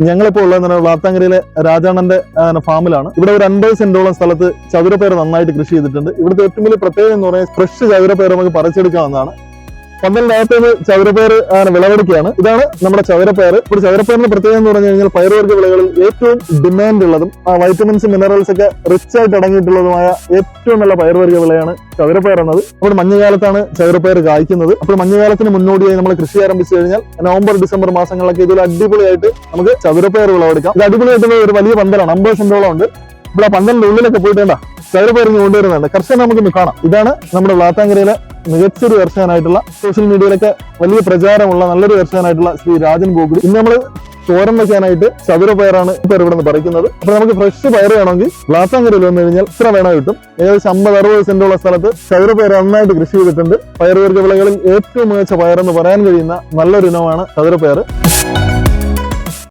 ഞങ്ങളിപ്പോൾ ഉള്ളത് വ്ളാത്താങ്കരയിലെ രാജാണന്റെ ഫാമിലാണ്. ഇവിടെ ഒരു അൻപത് സെന്റോളം സ്ഥലത്ത് ചതുരപ്പയർ നന്നായിട്ട് കൃഷി ചെയ്തിട്ടുണ്ട്. ഇവിടുത്തെ ഏറ്റവും വലിയ പ്രത്യേകത എന്ന് പറയുന്നത് ഫ്രഷ് ചതുരപ്പയർ നമുക്ക് പറിച്ചെടുക്കാവുന്നതാണ്. പന്തലിനകത്ത് നിന്ന് ചതുരപ്പയർ ആണ് വിളവെടുക്കുകയാണ്. ഇതാണ് നമ്മുടെ ചവരപ്പയർ ഒരു ചതുരപ്പയറിന്റെ പ്രത്യേകത എന്ന് പറഞ്ഞു കഴിഞ്ഞാൽ പയറുവർഗ വിളകളിൽ ഏറ്റവും ഡിമാൻഡ് ഉള്ളതും ആ വൈറ്റമിൻസ് മിനറൽസ് ഒക്കെ റിച്ച് ആയിട്ട് അടങ്ങിയിട്ടുള്ളതുമായ ഏറ്റവും നല്ല പയറുവർഗ വിളയാണ് ചതുരപ്പയർ എന്നത്. അപ്പോൾ മഞ്ഞുകാലത്താണ് ചവരപ്പയർ കായ്ക്കുന്നത്. അപ്പോൾ മഞ്ഞുകാലത്തിന് മുന്നോടിയായി നമ്മൾ കൃഷി ആരംഭിച്ചു കഴിഞ്ഞാൽ നവംബർ ഡിസംബർ മാസങ്ങളിലൊക്കെ ഇതിൽ അടിപൊളിയായിട്ട് നമുക്ക് ചവരപ്പയർ വിളവെടുക്കാം. ഇത് അടിപൊളിയായിട്ടുള്ള ഒരു വലിയ പന്തലാണ് അമ്പത് സെന്റോളം ഉണ്ട്. ഇവിടെ പന്തലിന്റെ ഉള്ളിലൊക്കെ പോയിട്ട് ചതുരപ്പയർ ഇങ്ങ് കൊണ്ടുവരുന്നുണ്ട്. കർഷകൻ നമുക്കൊന്ന് കാണാം. ഇതാണ് നമ്മുടെ വ്ളാത്താങ്കരയിലെ മികച്ചൊരു കർഷകനായിട്ടുള്ള സോഷ്യൽ മീഡിയയിലൊക്കെ വലിയ പ്രചാരമുള്ള നല്ലൊരു കർഷകനായിട്ടുള്ള ശ്രീ രാജൻ ഗോകുൽ. ഇന്ന് നമ്മൾ തോരൻ വെക്കാനായിട്ട് ചതുരപ്പയറാണ് ഇപ്പൊ ഇവിടെ നിന്ന് പറിക്കുന്നത്. അപ്പൊ നമുക്ക് ഫ്രഷ് പയർ വേണമെങ്കിൽ ഗ്ലാസാങ്കരയിൽ വന്നു കഴിഞ്ഞാൽ ഇത്ര വേണ കിട്ടും. ഏകദേശം അമ്പത് അറുപത് സെന്റുള്ള സ്ഥലത്ത് ചതുര പയർ നന്നായിട്ട് കൃഷി ചെയ്തിട്ടുണ്ട്. പയറുവർഗ വിളകളിൽ ഏറ്റവും മികച്ച പയർ എന്ന് പറയാൻ കഴിയുന്ന നല്ലൊരു ഇനമാണ് ചതുരപ്പയർ